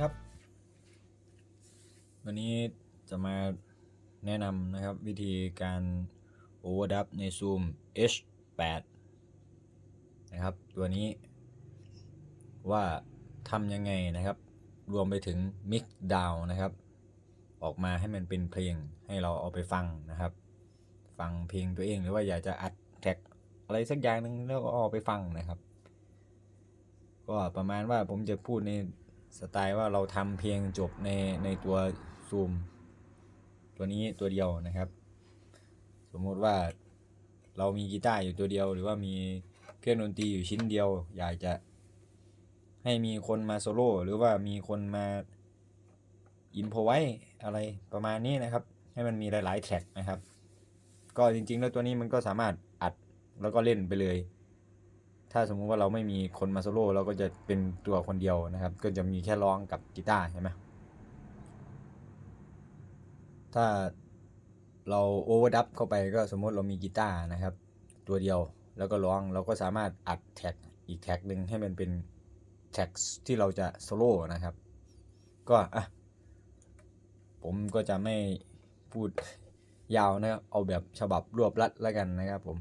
ครับ วันนี้จะมาแนะนำนะครับวิธีการ overdubb ใน Zoom H8 นะครับ ตัวนี้ว่าทำยังไงนะครับ รวมไปถึง mix down นะครับ ออกมาให้มันเป็นเพลงให้เราเอาไปฟังนะครับ ฟังเพลงตัวเองหรือว่าอยากจะอัดแท็กอะไรสักอย่างหนึ่งแล้วก็เอาไปฟังนะครับ ก็ประมาณว่าผมจะพูดใน สไตล์ว่าเราทำเพลงจบในในตัวซูม ตัวนี้ตัวเดียวนะครับ สมมติว่าเรามีกีตาร์อยู่ตัวเดียว หรือว่ามีเครื่องดนตรีอยู่ชิ้นเดียว อยากจะให้มีคนมาโซโล่หรือว่ามีคนมาอินโพไว้อะไรประมาณนี้นะครับ ให้มันมีหลาย ๆ แท็กนะครับ ก็จริง ๆ แล้วตัวนี้มันก็สามารถอัดแล้วก็เล่นไปเลย ถ้าสมมุติว่าเราไม่มีคนมาโซโล่เราก็จะเป็นตัวคนเดียวนะครับ ก็จะมีแค่ร้องกับกีตาร์ใช่ไหมถ้าเราโอเวอร์ดับเข้าไปก็สมมติเรามีกีตาร์นะครับ ตัวเดียวแล้วก็ร้องเราก็สามารถอัดแท็กอีกแท็กหนึ่งให้มันเป็นแท็กที่เราจะโซโล่นะครับ ก็อะผมก็จะไม่พูดยาวนะครับ เอาแบบฉบับรวบรัดแล้วกันนะครับผม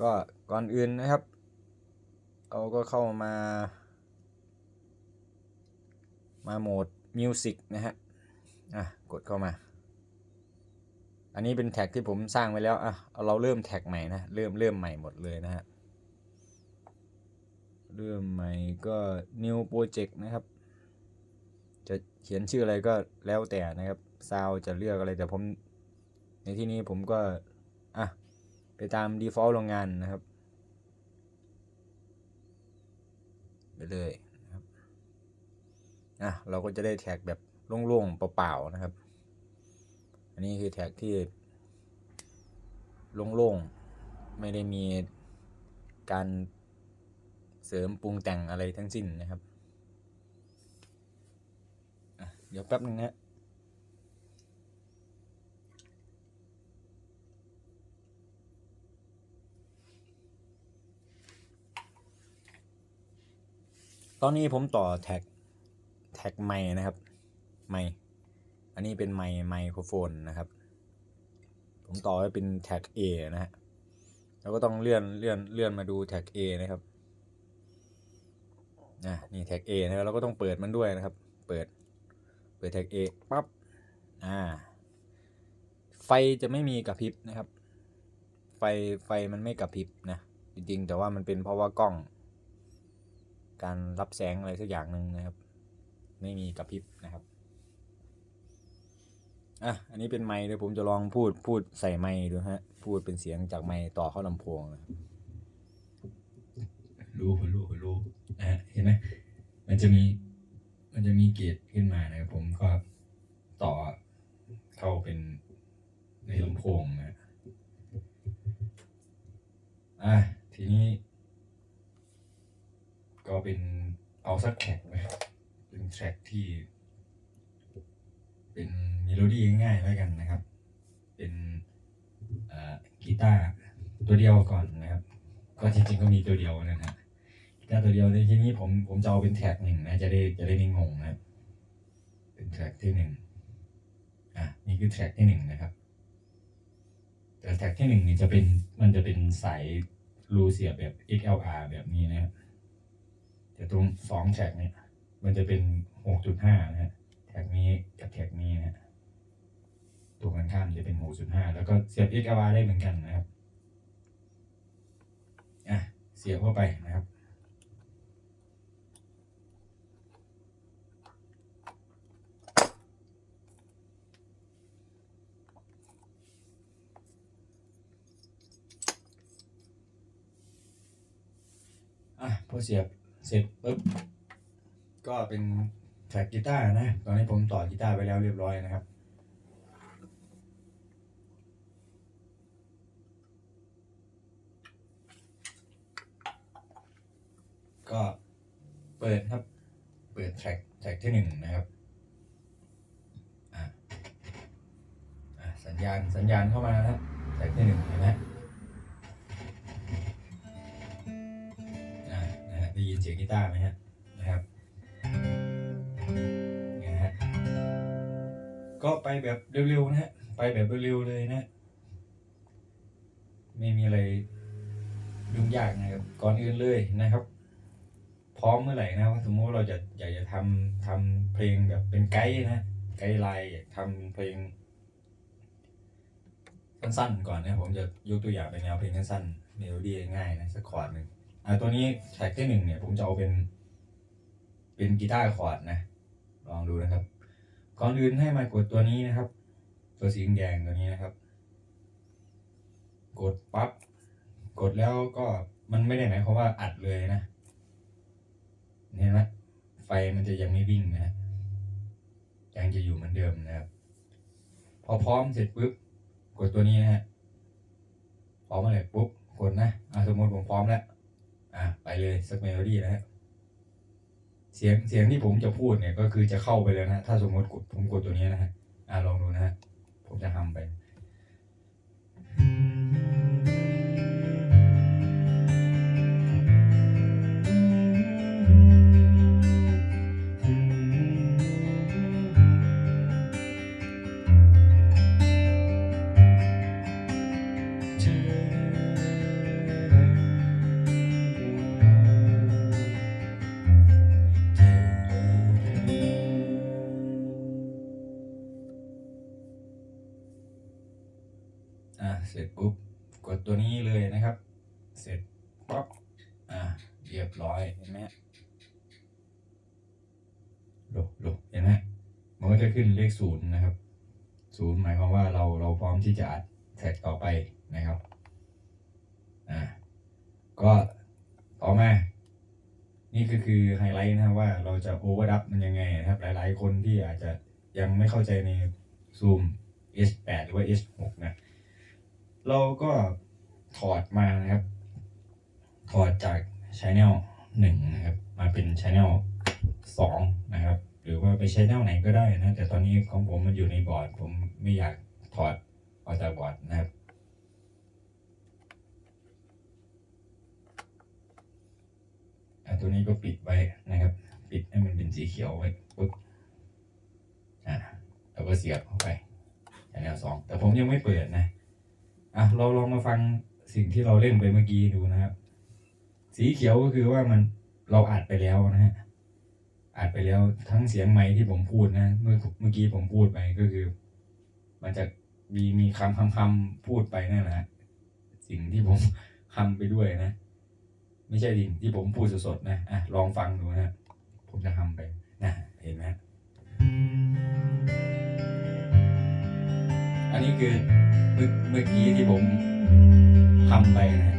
ก็ก่อนอื่นนะครับ เราก็เข้ามา มาโหมดมิวสิกนะฮะ อะ กดเข้ามา อันนี้เป็นแท็กที่ผมสร้างไว้แล้ว อะเอาเราเริ่มแท็กใหม่นะ เริ่มเริ่มใหม่หมดเลยนะฮะ เริ่มใหม่ก็ new project นะครับ จะเขียนชื่ออะไรก็แล้วแต่นะครับ ซาวจะเลือกอะไรแต่ผม ในที่นี้ผมก็ อะ ไปตาม default โรงงานนะครับ ไปเลยนะครับอะเราก็จะได้แท็กแบบโล่งๆเปล่าๆนะครับ อันนี้คือแท็กที่โล่งๆไม่ได้มีการเสริมปรุงแต่งอะไรทั้งสิ้นนะครับ เดี๋ยวแป๊บนึงนะ ตอนนี้ผมต่อแท็กแท็กไมค์นะครับ ไมค์อันนี้เป็นไมค์ไมโครโฟนนะครับ ผมต่อไว้เป็นแท็ก A นะฮะเราก็ต้องเลื่อนเลื่อนเลื่อนมาดูแท็ก A นะครับอะนี่แท็ก A นะครับเราก็ต้องเปิดมันด้วยนะครับ เปิด เปิดแท็ก A ปั๊บอ่า ไฟจะไม่มีกระพริบนะครับ ไฟไฟมันไม่กระพริบนะจริงๆ แต่ว่ามันเป็นเพราะว่ากล้อง การรับแสงอะไรสักอย่างหนึ่งนะครับ ไม่มีกระพริบนะครับอะอันนี้เป็นไมค์เดี๋ยวผมจะลองพูดพูดใส่ไมค์ดูฮะ พูดเป็นเสียงจากไมค์ต่อเข้าลำโพงนะครับรู้ผมรู้ผมรู้นะฮะเห็นไหมมันจะมี มันจะมีเกจขึ้นมานะครับผมก็ต่อเข้าเป็นในลำโพงนะอะทีนี้ ก็เป็นเอา สักแทร็กไหมเป็นแทร็กที่ เป็นเมโลดี้ง่ายๆแล้วกันนะครับ เป็นกีตาร์ตัวเดียวก่อนนะครับ ก็จริงๆก็มีตัวเดียวนะฮะกีตาร์ตัวเดียวในที่นี้ผมผมจะเอาเป็นแท็กหนึ่งนะจะได้จะได้ไม่งงนะครับเป็นแท็กที่หนึ่งอะนี่คือแท็กที่หนึ่งนะครับ แต่แท็กที่หนึ่งนี่จะเป็นมันจะเป็นสายรูเสียบแบบ XLR แบบนี้นะครับ แต่ตรงสองแท็กเนี่ยมันจะเป็นหกจุดห้านะฮะแท็กนี้กับแท็กนี้นะฮะตรงกันข้ามจะเป็นหกจุดห้าแล้วก็เสียบ XLR ได้เหมือนกันนะครับอะเสียบเข้าไปนะครับอะพอเสียบ เสร็จปุ๊บก็เป็นแท็กกีตาร์นะ ตอนนี้ผมต่อกีตาร์ไปแล้วเรียบร้อยนะครับ ก็เปิดครับ เปิดแท็กแท็กที่หนึ่งนะครับอะอะสัญญาณสัญญาณเข้ามานะครับแท็กที่หนึ่งเห็นไหม ยินเสียงกีตาร์ไหมฮะนะครับนะฮะก็ไปแบบเร็วๆนะฮะไปแบบเร็วๆเลยนะ ไม่มีอะไรยุ่งยากนะครับก่อนอื่นเลยนะครับ พร้อมเมื่อไหร่นะว่าสมมติว่าเราจะอยากจะทำทำเพลงแบบเป็นไกด์นะไกด์ไลน์อยากทำเพลงสั้นๆก่อนนะผมจะยกตัวอย่างเป็นแนวเพลงสั้นๆเมโลดี้ง่ายนะสักคอร์ดหนึ่ง อ่าตัวนี้แท็กที่หนึ่งเนี่ยผมจะเอาเป็น เป็นกีตาร์คอร์ดนะ ลองดูนะครับ ก่อนอื่นให้มากดตัวนี้นะครับ ตัวสีแดงตัวนี้นะครับ กดปั๊บกดแล้วก็มันไม่ได้หมายความว่าอัดเลยนะเห็นไหมไฟมันจะยังไม่วิ่งนะยังจะอยู่เหมือนเดิมนะครับ พอพร้อมเสร็จปุ๊บกดตัวนี้นะฮะพร้อมเมื่อไรปุ๊บกดนะอะสมมติผมพร้อมแล้ว อะไปเลยสักเมโลดี้นะฮะเสียงเสียงที่ผมจะพูดเนี่ยก็คือจะเข้าไปแล้วนะถ้าสมมติกดผมกดตัวนี้นะฮะอะลองดูนะฮะผมจะทำไป เสร็จปุ๊บกดตัวนี้เลยนะครับ เสร็จปั๊บอะเรียบร้อยเห็นไหมฮะโลโลเห็นไหมมันก็จะขึ้นเลขศูนย์นะครับศูนย์หมายความว่าเราเราพร้อมที่จะอัดแท็กต่อไปนะครับอะก็ต่อมานี่ก็คือไฮไลท์นะครับว่าเราจะโอเวอร์ดับมันยังไงนะครับ หลายๆคนที่อาจจะยังไม่เข้าใจใน Zoom H8 หรือว่า H6 นะ เราก็ถอดมานะครับ ถอดจาก Channel 1นะครับ มาเป็น Channel 2นะครับ หรือว่าไป Channel ไหนก็ได้นะ แต่ตอนนี้ของผมมันอยู่ในบอร์ด ผมไม่อยากถอดออกจากบอร์ดนะครับอะตัวนี้ก็ปิดไว้นะครับ ปิดให้มันเป็นสีเขียวไว้ปุ๊บอะแล้วก็เสียบเข้าไป Channel 2แต่ผมยังไม่เปิดนะ อะเราลองมาฟังสิ่งที่เราเล่นไปเมื่อกี้ดูนะครับ สีเขียวก็คือว่ามันเราอัดไปแล้วนะฮะอัดไปแล้วทั้งเสียงไม้ที่ผมพูดนะ เมื่อเมื่อกี้ผมพูดไปก็คือ มันจะมีมีคำคำคำพูดไปนั่นแหละสิ่งที่ผมคำไปด้วยนะ ไม่ใช่สิ่งที่ผมพูดสดๆนะอะลองฟังดูนะผมจะทำไปนะเห็นไหม อันนี้คือเมื่อเมื่อกี้ที่ผมทำไปนะฮะ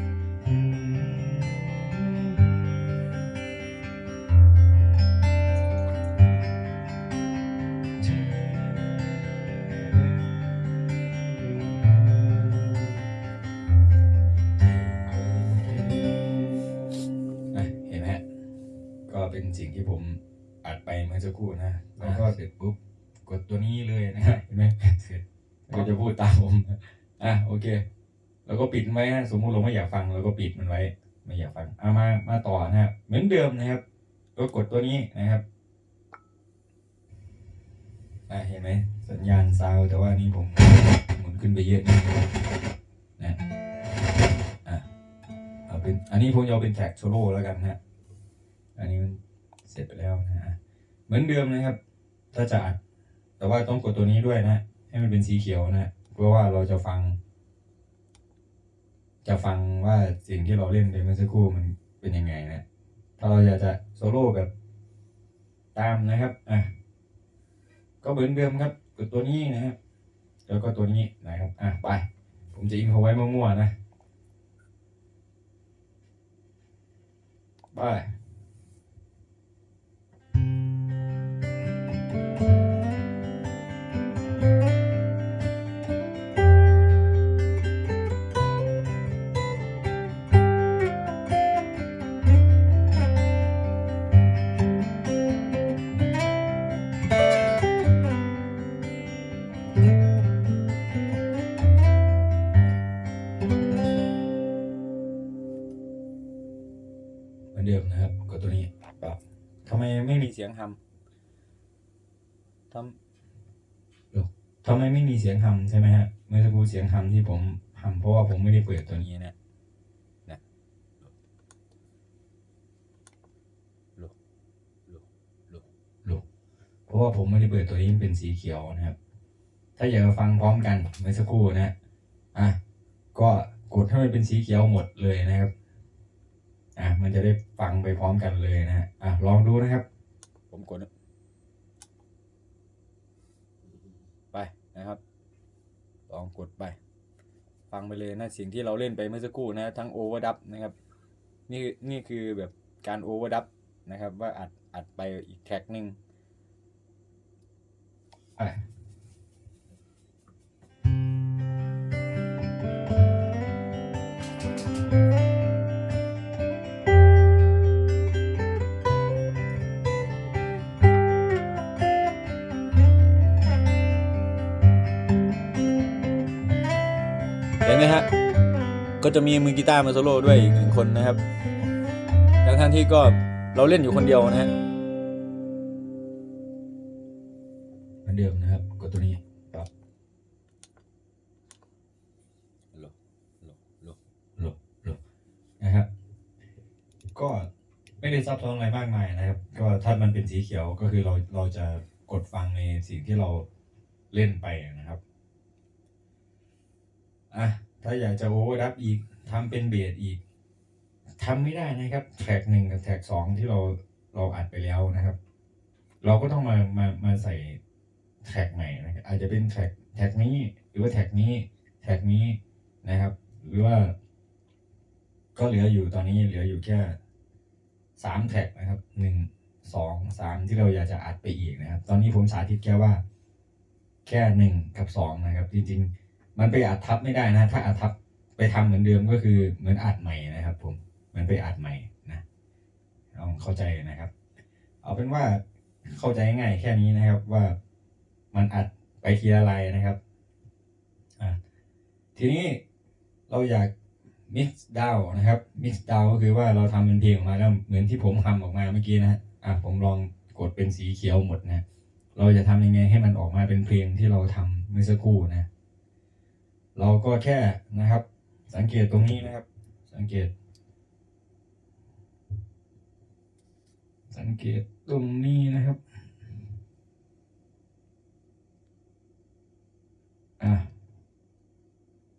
อะเห็นไหมฮะก็เป็นสิ่งที่ผมอัดไปเมื่อสักครู่นะ แล้วก็เสร็จปุ๊บ กดตัวนี้เลยนะฮะเห็นไหมเสร็จ ก็จะพูดตามผมอะโอเคแล้วก็ปิดมันไว้ฮะสมมุติเราไม่อยากฟังเราก็ปิดมันไว้ ไม่อยากฟังเอามามาต่อนะครับเหมือนเดิมนะครับ ก็กดตัวนี้นะครับอะเห็นไหมสัญญาณซาวด์แต่ว่านี่ผมหมุนขึ้นไปเยอะนิดนึงนะอะเอาเป็นอันนี้ผมจะเอาเป็นแท็กโซโล่แล้วกันนะฮะอันนี้มันเสร็จไปแล้วนะฮะเหมือนเดิมนะครับ ถ้าจะอัดแต่ว่าต้องกดตัวนี้ด้วยนะ ให้มันเป็นสีเขียวนะเพราะว่าเราจะฟัง จะฟังว่าสิ่งที่เราเล่นไปเมื่อสักครู่มันเป็นยังไงนะ ถ้าเราอยากจะโซโล่แบบตามนะครับอะก็เหมือนเดิมครับกดตัวนี้นะครับ แล้วก็ตัวนี้นะครับ อะไป ผมจะอินเขาไว้มั่วๆนะ ไป ดิมนะครับกดตัวนี้ปั๊บทำไมไม่มีเสียงทำทำเดี๋ยวทำไมไม่มีเสียงทำใช่ไหมฮะเมื่อสักครู่เสียงทำที่ผมทำเพราะว่าผมไม่ได้เปิดตัวนี้นี้นะนะโลโลโลลูกเพราะว่าผมไม่ได้เปิดตัวนี้มันเป็นสีเขียวนะครับ ถ้าอยากจะฟังพร้อมกันเมื่อสักครู่นะฮะอะก็กดให้มันเป็นสีเขียวหมดเลยนะครับอะ มันจะได้ฟังไปพร้อมกันเลยนะฮะอะลองดูนะครับ ผมกดนะไปนะครับ ลองกดไป ฟังไปเลยนะสิ่งที่เราเล่นไปเมื่อสักครู่นะ ทั้งโอเวอร์ดับนะครับนี่นี่คือแบบการโอเวอร์ดับนะครับ ว่าอัดอัดไปอีกแท็กหนึ่ง ห็นไหมฮะ ก็จะมีมือกีตาร์มาโซโล่ด้วยอีกหนึ่งคนนะครับทั้งทั้งที่ก็เราเล่นอยู่คนเดียวนะฮะเหมือนเดิมนะครับกดตัวนี้ปรับโลโลโลหลบหลบนะครับ ก็ไม่ได้ซับซ้อนอะไรมากมายนะครับ ก็ถ้ามันเป็นสีเขียวก็คือเราเราจะกดฟังในสิ่งที่เราเล่นไปนะครับ อะถ้าอยากจะโอเวอร์ดับอีกทำเป็นเบสอีกทำไม่ได้นะครับ แท็กหนึ่งกับแท็กสองที่เราเราอัดไปแล้วนะครับ เราก็ต้องมามามาใส่แท็กใหม่นะครับอาจจะเป็นแท็กแท็กนี้ หรือว่าแท็กนี้แท็กนี้นะครับ หรือว่า ก็เหลืออยู่ตอนนี้เหลืออยู่แค่สามแท็กนะครับหนึ่งสองสามที่เราอยากจะอัดไปอีกนะครับ ตอนนี้ผมสาธิตแค่ว่า แค่หนึ่งกับสองนะครับ จริงๆ มันไปอัดทับไม่ได้นะ ถ้าอัดทับไปทำเหมือนเดิมก็คือเหมือนอัดใหม่นะครับ ผมเหมันไปอัดใหม่นะลองเข้าใจนะครับ เอาเป็นว่าเข้าใจง่ายแค่นี้นะครับว่ามันอัดไปทีละลายนะครับอะทีนี้เราอยาก mix down นะครับ mix down ก็คือว่าเราทำเป็นเพลงออกมาแล้วเหมือนที่ผมทำออกมาเมื่อกี้นะอะผมลองกดเป็นสีเขียวหมดนะ เราจะทำยังไงให้มันออกมาเป็นเพลงที่เราทำเมื่อสักครู่นะ เราก็แค่นะครับ สังเกตตรงนี้นะครับ สังเกต สังเกตตรงนี้นะครับอะ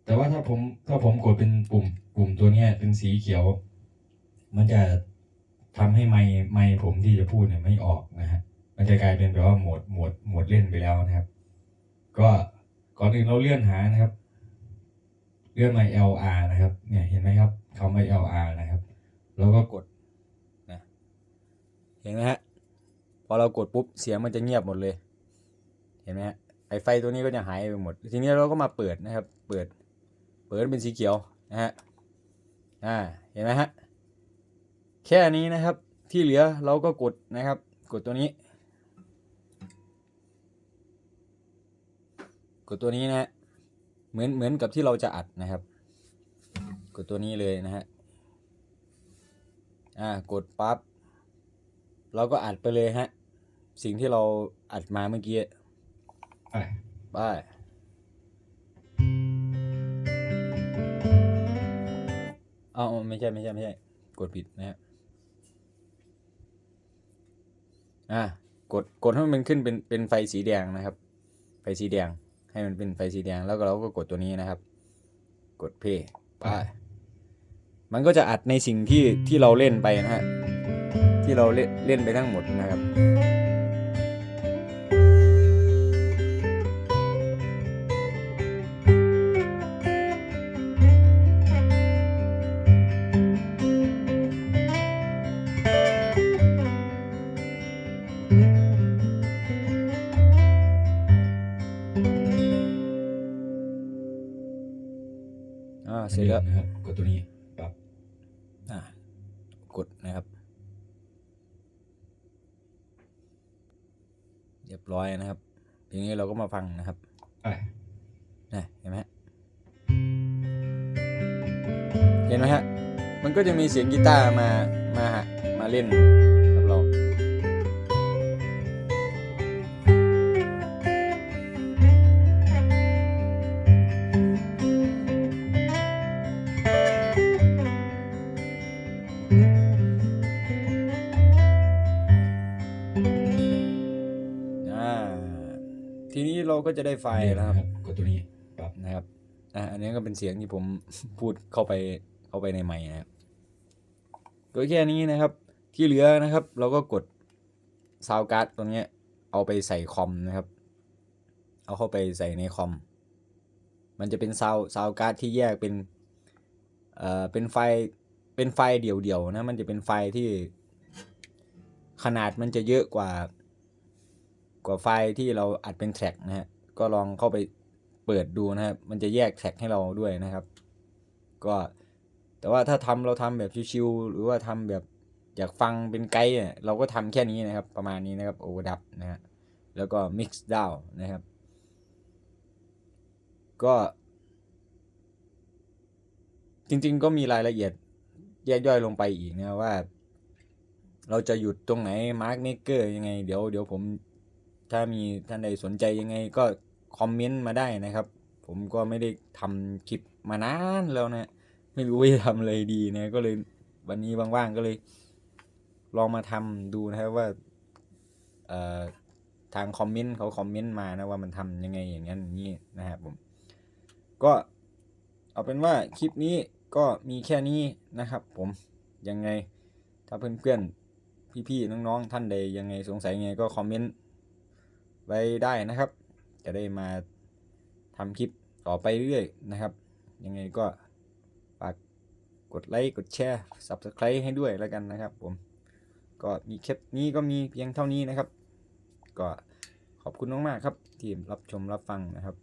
แต่ว่าถ้าผมถ้าผมกดเป็นปุ่มปุ่มตัวเนี้ยเป็นสีเขียว มันจะทำให้ไมค์ไมค์ผมที่จะพูดเนี่ยไม่ออกนะฮะมันจะกลายเป็นแบบว่าโหมดโหมดโหมดเล่นไปแล้วนะครับ ก็ก่อนอื่นเราเลื่อนหานะครับ เลื่อนมา LR นะครับ เนี่ยเห็นไหมครับคำว่า LR นะครับ แล้วก็กดเห็นไหมฮะพอเรากดปุ๊บเสียงมันจะเงียบหมดเลย เห็นไหมฮะไอไฟตัวนี้ก็จะหายไปหมด ทีนี้เราก็มาเปิดนะครับ เปิด เปิดเป็นสีเขียวนะฮะอ่าเห็นไหมฮะแค่นี้นะครับที่เหลือเราก็กดนะครับ กดตัวนี้ กดตัวนี้นะฮะ เหมือนเหมือนกับที่เราจะอัดนะครับ กดตัวนี้เลยนะฮะอ่ากดปั๊บเราก็อัดไปเลยฮะ สิ่งที่เราอัดมาเมื่อกี้อะไปเอาเอาไม่ใช่ไม่ใช่ไม่ใช่ กดผิดนะฮะอะกดกดให้มันขึ้นเป็นเป็นไฟสีแดงนะครับ ไฟสีแดง ให้มันเป็นไฟสีแดงแล้วก็เราก็กดตัวนี้นะครับ กดเพย์ไปมันก็จะอัดในสิ่งที่ที่เราเล่นไปนะฮะที่เราเล่นเล่นไปทั้งหมดนะครับ อ่าเสร็จแล้วนะครับกดตัวนี้ปรับอะกดนะครับ เรียบร้อยนะครับ ทีนี้เราก็มาฟังนะครับอะนะเห็นไหมฮะเห็นไหมฮะมันก็จะมีเสียงกีตาร์มามาฮะมาเล่น จะได้ไฟล์แล้วครับกดตัวนี้ปรับนะครับอะอันนี้ก็เป็นเสียงที่ผมพูดเข้าไปเข้าไปในไมค์นะครับก็แค่นี้นะครับ ที่เหลือนะครับ เราก็กดซาวการ์ดตรงเนี้ยเอาไปใส่คอมนะครับ เอาเข้าไปใส่ในคอม มันจะเป็นซาวซาวการ์ดที่แยกเป็นเอ่อเป็นไฟล์เป็นไฟล์เดี่ยวๆนะมันจะเป็นไฟล์ที่ขนาดมันจะเยอะกว่ากว่าไฟล์ที่เราอัดเป็นแทร็กนะฮะ ก็ลองเข้าไปเปิดดูนะครับ มันจะแยกแท็กให้เราด้วยนะครับ ก็แต่ว่าถ้าทำเราทำแบบชิวๆหรือว่าทำแบบอยากฟังเป็นไกด์เนี่ยเราก็ทำแค่นี้นะครับ ประมาณนี้นะครับ overdup นะฮะแล้วก็ mix down นะครับ ก็จริงๆก็มีรายละเอียดแยกย่อยลงไปอีกนะว่า เราจะหยุดตรงไหน mark maker ยังไง เดี๋ยวเดี๋ยวผม ถ้ามีท่านใดสนใจยังไงก็คอมเมนต์มาได้นะครับ ผมก็ไม่ได้ทำคลิปมานานแล้วนะ ไม่รู้ว่าจะทำอะไรดีนะ ก็เลยวันนี้ว่างๆก็เลย ลองมาทำดูนะครับว่าทางคอมเมนต์เขาคอมเมนต์มานะว่ามันทำยังไงอย่างนั้นอย่างนี้นะครับผม ก็เอาเป็นว่าคลิปนี้ก็มีแค่นี้นะครับ ผมยังไงถ้าเพื่อนๆพี่ๆน้องๆท่านใดยังไงสงสัยยังไงก็คอมเมนต์ ไว้ได้นะครับ จะได้มาทำคลิปต่อไปเรื่อยนะครับ ยังไงก็ฝากกดไลค์ กดแชร์ Subscribe ให้ด้วยแล้วกันนะครับผม ก็มีคลิปนี้ก็มีเพียงเท่านี้นะครับ ก็ขอบคุณมากๆครับ ที่รับชมรับฟังนะครับ